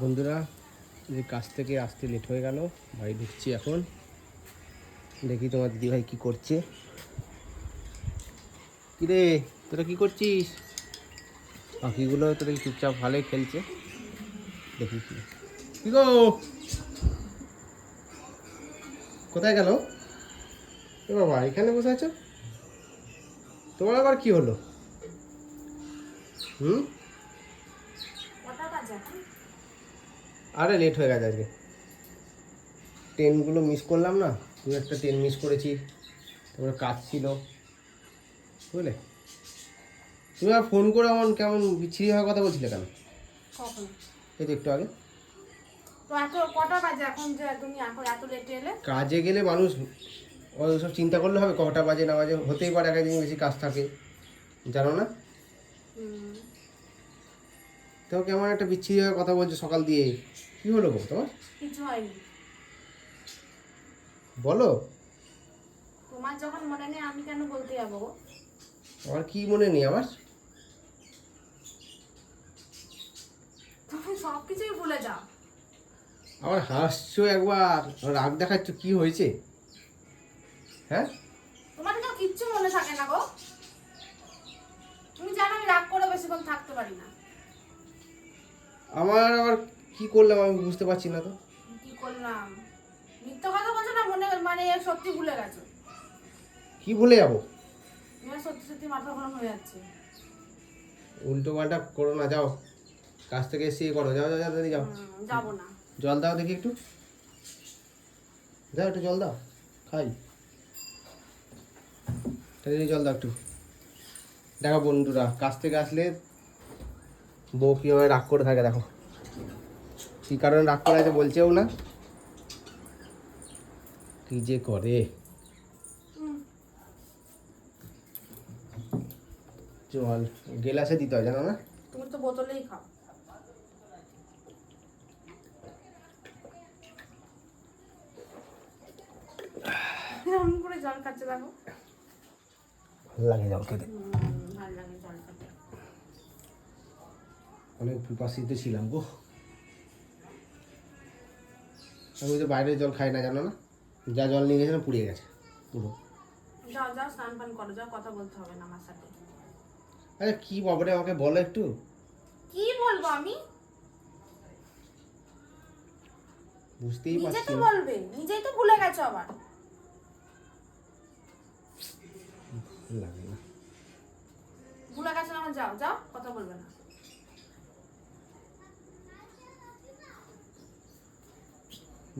বন্ধুরা যে কাজ থেকে আসতে লেট হয়ে গেল, বাড়ি ঢুকছি এখন। দেখি তোমার দিদিভাই কী করছে। কিরে, তোরা কি করছিস? পাখিগুলো তো দেখি চুপচাপ ভালোই খেলছে? দেখি কি। কি গো? কোথায় গেল? এ বাবা, এখানে বসে আছো? তোমার আবার কি হলো? হুম কটা বাজে এখন? আরে লেট হয়ে গেছে আজকে। ট্রেনগুলো মিস করলাম না দু একটা ট্রেন মিস করেছি। তারপরে কাজ ছিল। বুঝলে? তুমি আর ফোন করে এমন কেমন বিচ্ছিরি হওয়ার কথা বলছিলে কেন? এই তো একটু আগে। কাজে গেলে মানুষ সব চিন্তা করলে হবে কটা বাজে না বাজে হতেই পারে এক একদিন বেশি কাজ থাকে। জানো না? তো কেমন একটা বিচ্ছিরি হওয়ার কথা বলছো সকাল দিয়ে। কী হলো গো তোমার? কিছু হয়নি। বলো। তোমার যখন মনে নেই আমি কেন বলতে যাব? আমার কি মনে নেই আমার তুমি সব কিছুই ভুলে যাও। আমার হাসছো একবার রাগ দেখাচ্ছ কি হয়েছে? হ্যাঁ? তোমার তো কিচ্ছু মনে থাকে না গো। তুমি জানো আমি রাগ করে বেশিক্ষণ থাকতে পারি না। আমার আবার কি করলাম আমি বুঝতে পারছি না তো। কি করলাম? মিথ্যা কথা বলছো না মনে মানে সত্যি ভুলে গেছো? কি ভুলে যাব? সত্যি সত্যি মাথা গরম হয়ে যাচ্ছে। উল্টো পাল্টা করো না যাও। কাজ থেকে এসে ইয়ে করো যাও যাও যাও দাদি যাও। যাব না। জল দাও দেখি একটু। যাও একটু জল দাও খাই। দিদি জল দাও একটু। দেখো বন্ধুরা কাজ থেকে আসলে বউ কীভাবে রাগ করে থাকে দেখো। কী কারণে রাগ করে আছে বলছেও না। কি যে করে। জল গেলাসে দিতে হয় জানো না? তুমি তো বোতলেই খাও। করে জল খাচ্ছে দেখো। ভালো লাগে জল খেতে। ভালো লাগে জল খেতে অনেক পিপাসিত ছিলাম গো আমি তো বাইরের জল খাই না জানো না? যা জল নিয়ে গেছিলাম পুড়িয়ে গেছে পুরো। যাও যাও স্নান পান করো যাও কথা বলতে হবে না আমার সাথে। আরে কি বাবারে আমাকে বলো একটু। কি বলব আমি? বুঝতেই নিজে পারছি তো বলবে নিজেই তো ভুলে গেছো আবার। ভালো লাগে না। ভুলে গেছো না যাও যাও কথা বলবে না।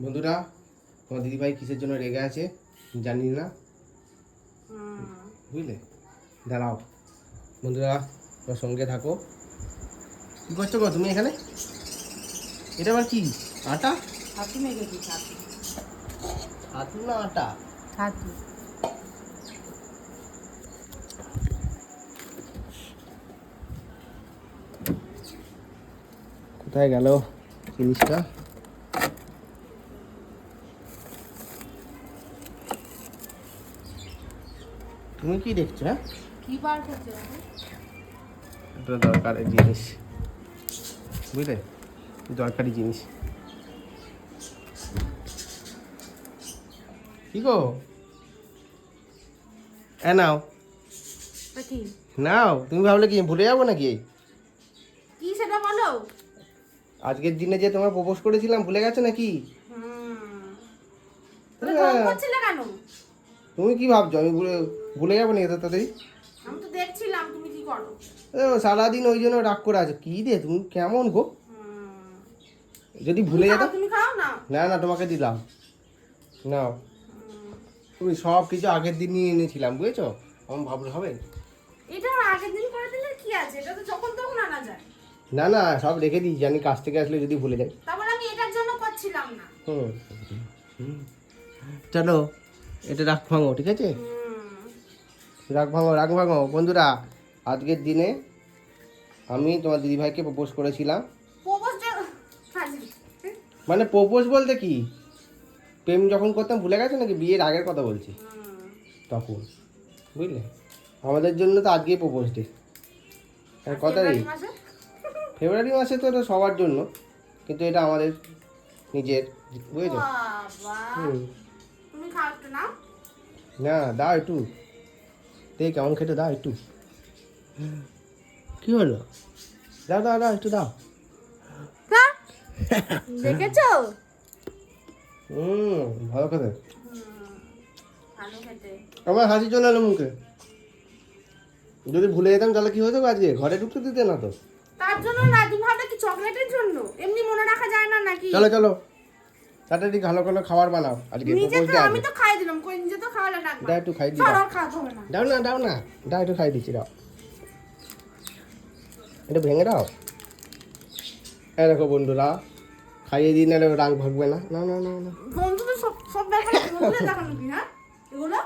বন্ধুরা তোমার দিদিভাই কিসের জন্য রেগে আছে জানি না? বুঝলে? দাঁড়াও। বন্ধুরা তোমার সঙ্গে থাকো। কী করছ গো তুমি এখানে? এটা আবার কি? আটা? হাতি না আটা? কোথায় গেল জিনিসটা? তুমি কি দেখছ হ্যাঁ? কি বার করছে? এটা দরকারি জিনিস। বুঝলে? দরকারি জিনিস। কি গো? হ্যাঁ নাও। নাও তুমি ভাবলে কি ভুলে যাব নাকি? কি সেটা বলো? আজকের দিনে যে তোমার প্রপোজ করেছিলাম ভুলে গেছো নাকি? হ্যাঁ। তুমি কি ভাবছ? আমি ভুলে ভুলে যাব নাকি এত তাড়াতাড়ি আমি তো দেখছিলাম তুমি কি করো? ও, সারাদিন ওই জন্য রাগ করে আছো। কি রে তুমি কেমন গো? যদি ভুলে যেতাম তুমি খাও না? না না তোমাকে দিলাম। নাও। তুমি সব কিছু আগের দিন নিয়ে এনেছিলাম বুঝেছ? আমার ভাবলে হবে। এটা আগের দিন করে দিলে কি আছে? এটা তো যখন তখন আনা যায়। না না সব রেখে দিই জানি কাজ থেকে আসলে যদি ভুলে যাই। তারপর আমি এটার জন্য করছিলাম না। হুম। চলো এটা রাখ ভাঙো ঠিক আছে। রাগ ভাঙো রাগ ভাঙো। বন্ধুরা আজকের দিনে আমি তোমার দিদিভাইকে প্রপোজ করেছিলাম। মানে প্রপোজ বলতে কি? প্রেম যখন করতাম ভুলে গেছে নাকি? বিয়ের আগের কথা বলছি। তখন বুঝলে? আমাদের জন্য তো আজকেই প্রপোজ ডে। কত ফেব্রুয়ারি মাসে? ফেব্রুয়ারি মাসে তো এটা সবার জন্য কিন্তু এটা আমাদের নিজের বুঝেছ? না দাও একটু। দেখ কেমন খেতে? দাও একটু। কি হলো? দাও দাও দাও একটু দাও। দেখেছ? হুম ভালো খেতে। ভালো খেতে। আমার হাসি চলে এলো মুখে। যদি ভুলে যেতাম তাহলে কি হতো আজকে? ঘরে ঢুকতে দিতে না তো। তার জন্য না তুমি ভাবলে কি চকলেটের জন্য? এমনি মনে রাখা যায় না নাকি? চলো চলো। তাড়াতাড়ি ভালো ভালো খাবার বানাও। আজকে নিজে প্রপোজ তো ডে আমি তো খাই দিলাম কই নিজে তো খাওয়ালে না। দাও একটু খাই দিই। আর হবে না। দাও না দাও না। দাও একটু খাই দিচ্ছি দাও। এটা ভেঙে দাও। এই দেখো বন্ধুরা খাইয়ে দিই নাহলে রাগ ভাগবে না। না না না না। বন্ধু তো সব সব ব্যাপারে বন্ধুদের দেখানো কি হ্যাঁ এগুলো?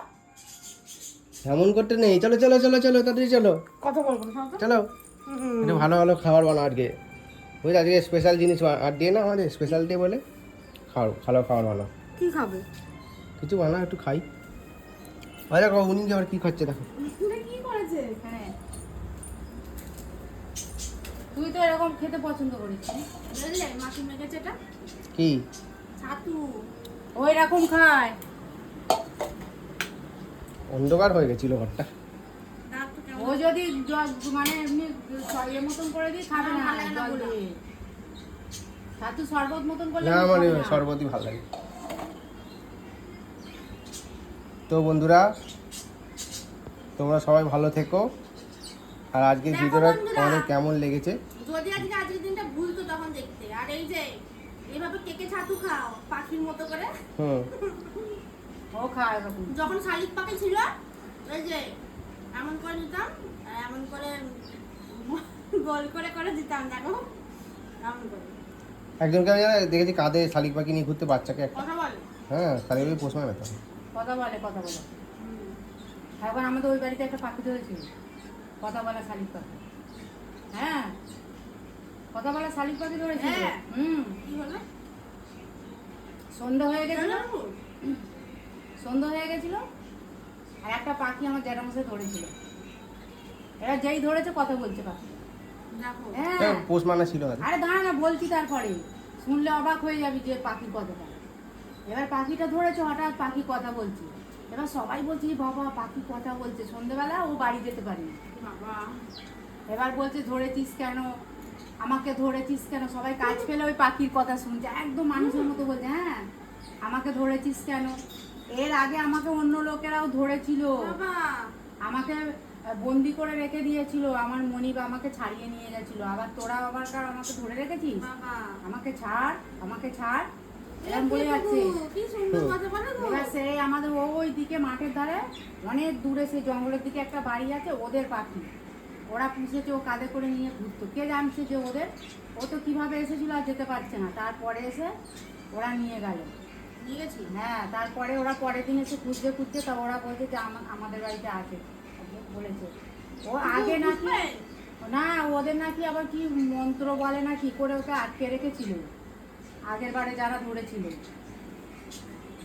এমন করতে নেই। চলো চলো চলো চলো তাড়াতাড়ি চলো। কথা বলব না চলো। একটু ভালো ভালো খাবার বানাও আজকে। বুঝলি আজকে স্পেশাল জিনিস আর দিয়ে না আমাদের স্পেশাল ডে বলে? খাও ভালো খাবার বানাও কি খাবে? কিছু বানাও একটু খাই। দেখো উনি আবার কি খাচ্ছে দেখো। কি করেছে হ্যাঁ তুই তো এরকম খেতে পছন্দ করিস না? বুঝলে মাছি মেখেছে এটা। কি? ছাতু। ওই রকম খায়। অন্ধকার হয়ে গেছিল ঘরটা। ও যদি মানে এমনি ইয়ে মতন করে দিই খাবে না ভালো লাগে না জল বলে। দিয়ে ছাতু শরবত মতন করলে না ও আমার খাবে না। সর্বতই ভালো লাগে। তো বন্ধুরা তোমরা সবাই ভালো থেকো। আর আজকের ভিডিওটা। তোমাদের কেমন লেগেছে? যদি আজকে আজকের দিনটা ভুলতো তখন দেখতে। আর এই যে এইভাবে কেকে ছাতু খাও পাখির মতো করে। হুম। ও খায় এরকম যখন শালিক পাখি ছিল ওই যে এমন করে দিতাম আর এমন করে গোল করে করে দিতাম দেখো। এমন করে। একজনকে আমি দেখেছি কাঁধে শালিক পাখি নিয়ে ঘুরতে বাচ্চাকে একটা। হ্যাঁ শালিক পাখি পোষ মানে তো। কথা বলে কথা বলে। এখন আমাদের ওই বাড়িতে একটা পাখি ধরেছিল কথা বলা শালিক পাখি। হ্যাঁ। কথা বলা শালিক পাখি ধরেছিল হ্যাঁ। হুম। কি হলো সন্ধ্যা হয়ে গেছিল। সন্ধ্যা হয়ে গেছিল। আর একটা পাখি আমার জ্যাঠামশাই ধরেছিল। এরা যেই ধরেছে কথা বলছে পাখি। হ্যাঁ। পোষ মানে ছিল আরে দাঁড়া না বলছি তারপরে। শুনলে অবাক হয়ে যাবি যে পাখির কথাটা এবার পাখিটা ধরেছে হঠাৎ পাখি কথা বলছে। এবার সবাই বলছে বাবা পাখি কথা বলছে। সন্ধেবেলা ও বাড়ি যেতে পারেনি এবার বলছে ধরেছিস কেন? আমাকে ধরেছিস কেন? সবাই কাজ পেলে ওই পাখির কথা শুনছে। একদম মানুষের মতো বলছে হ্যাঁ আমাকে ধরেছিস কেন? এর আগে আমাকে অন্য লোকেরাও ধরেছিল। আমাকে বন্দি করে রেখে দিয়েছিল আমার মনিব আমাকে ছাড়িয়ে নিয়ে গেছিল। আবার তোরা আবার কার আমাকে ধরে রেখেছিস? আমাকে ছাড় আমাকে ছাড়। এরকম বলে যাচ্ছে। এবার আমাদের ওই দিকে মাঠের ধারে অনেক দূরে সেই জঙ্গলের দিকে একটা বাড়ি আছে ওদের পাখি। ওরা পুষেছে ও কাঁধে করে নিয়ে ঘুরতো। কে জানছে যে ওদের? ও তো কীভাবে এসেছিল আর যেতে পারছে না। তারপরে এসে ওরা নিয়ে গেল। নিয়ে গেছি হ্যাঁ তারপরে ওরা পরের দিন এসে খুঁজতে খুঁজতে তা ওরা বলছে যে আমা- আমাদের বাড়িতে আছে। বলেছে। ও আগে নাকি না ওদের নাকি আবার কি মন্ত্র বলে না কি করে ওকে আটকে রেখেছিল? আগের বারে যারা ধরেছিল।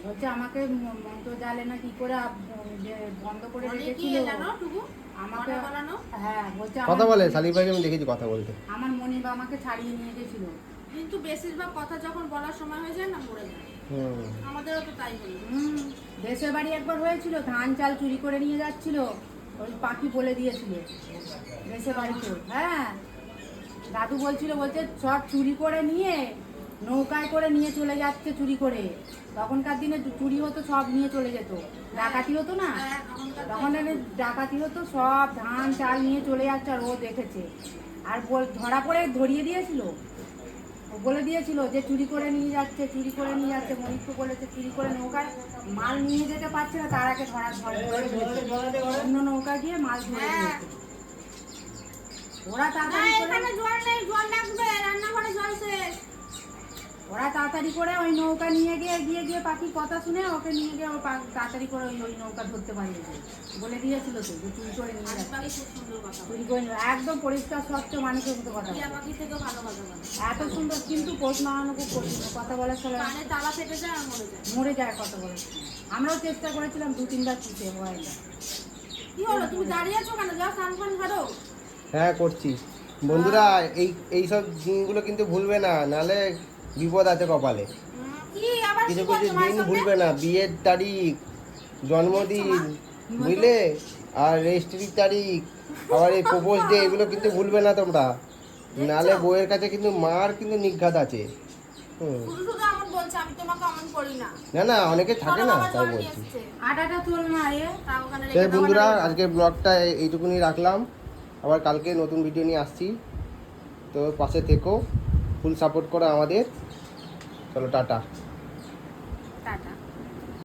বলছে আমাকে মন্ত্র জালে না কি করে বন্ধ করে রেখেছিল? আমাকে হ্যাঁ বলছে কথা আমার- বলে শালিক আমি দেখেছি কথা বলতে। আমার মনিব আমাকে ছাড়িয়ে নিয়ে গেছিল। কিন্তু বেশিরভাগ কথা যখন বলার সময় হয়ে যায় না মরে যায়। আমাদেরও তো তাই হলো। দেশের বাড়ি একবার হয়েছিল ধান চাল চুরি করে নিয়ে যাচ্ছিল। ওই পাখি বলে দিয়েছিল। দেশের বাড়িতে। হ্যাঁ। দাদু বলছিল, বলছে, সব চুরি করে নিয়ে, নৌকায় করে নিয়ে চলে যাচ্ছে চুরি করে। তখনকার দিনে চুরি হতো, সব নিয়ে চলে যেত। ডাকাতি হতো না? তখন ডাকাতি হতো, সব ধান, চাল নিয়ে চলে যাচ্ছে আর ও দেখেছে। আর বল- ধরা পড়ে ধরিয়ে দিয়েছিল? বলে দিয়েছিল যে চুরি করে নিয়ে যাচ্ছে চুরি করে নিয়ে যাচ্ছে মনিককে বলেছে চুরি করে নৌকায় মাল নিয়ে যেতে পারছে না তার আগে ধরা অন্য নৌকা গিয়ে মাল ধরে হ্যাঁ। ওরা তাড়াতাড়ি জল নেই জল লাগবে রান্নাঘরে জল শেষ ওরা তাড়াতাড়ি করে ওই নৌকা নিয়ে গিয়ে গিয়ে গিয়ে পাখির কথা শুনে ওকে নিয়ে গিয়ে ও তাড়াতাড়ি করে ওই ওই নৌকা ধরতে পারিয়েছে বলে দিয়েছিল তো যে চুরি করে নিয়ে বলে। চুরি করে নিয়ে একদম পরিষ্কার স্বচ্ছ মানুষের মতো কথা বলে। বলে। এত সুন্দর কিন্তু পোষ মানানো খুব কঠিন। কথা বলার সময় তালা ফেটে যায় আর মরে যায়। মরে যায় কথা বলার সময়। আমরাও চেষ্টা করেছিলাম দু তিনবার পুষে হয় না কি হলো? তুমি দাঁড়িয়ে আছো কেন? যাও স্নান ফান করো হ্যাঁ করছি। বন্ধুরা এই এইসব জিনিসগুলো কিন্তু ভুলবে না। নালে বিপদ আছে কপালে। কিছু কিছু দিন ভুলবে না। বিয়ের তারিখ জন্মদিন বুঝলে? আর রেজিস্ট্রির তারিখ আবার এই প্রপোজ ডে এগুলো কিন্তু ভুলবে না তোমরা। নালে বউয়ের কাছে কিন্তু মার কিন্তু নিঘাত আছে। না। না অনেকে থাকে না তাই বলছি। বন্ধুরা। আজকে ব্লগটা এইটুকুনি রাখলাম। আবার কালকে নতুন ভিডিও নিয়ে আসছি। তো পাশে থেকো। ফুল সাপোর্ট করো আমাদের। চলো টাটা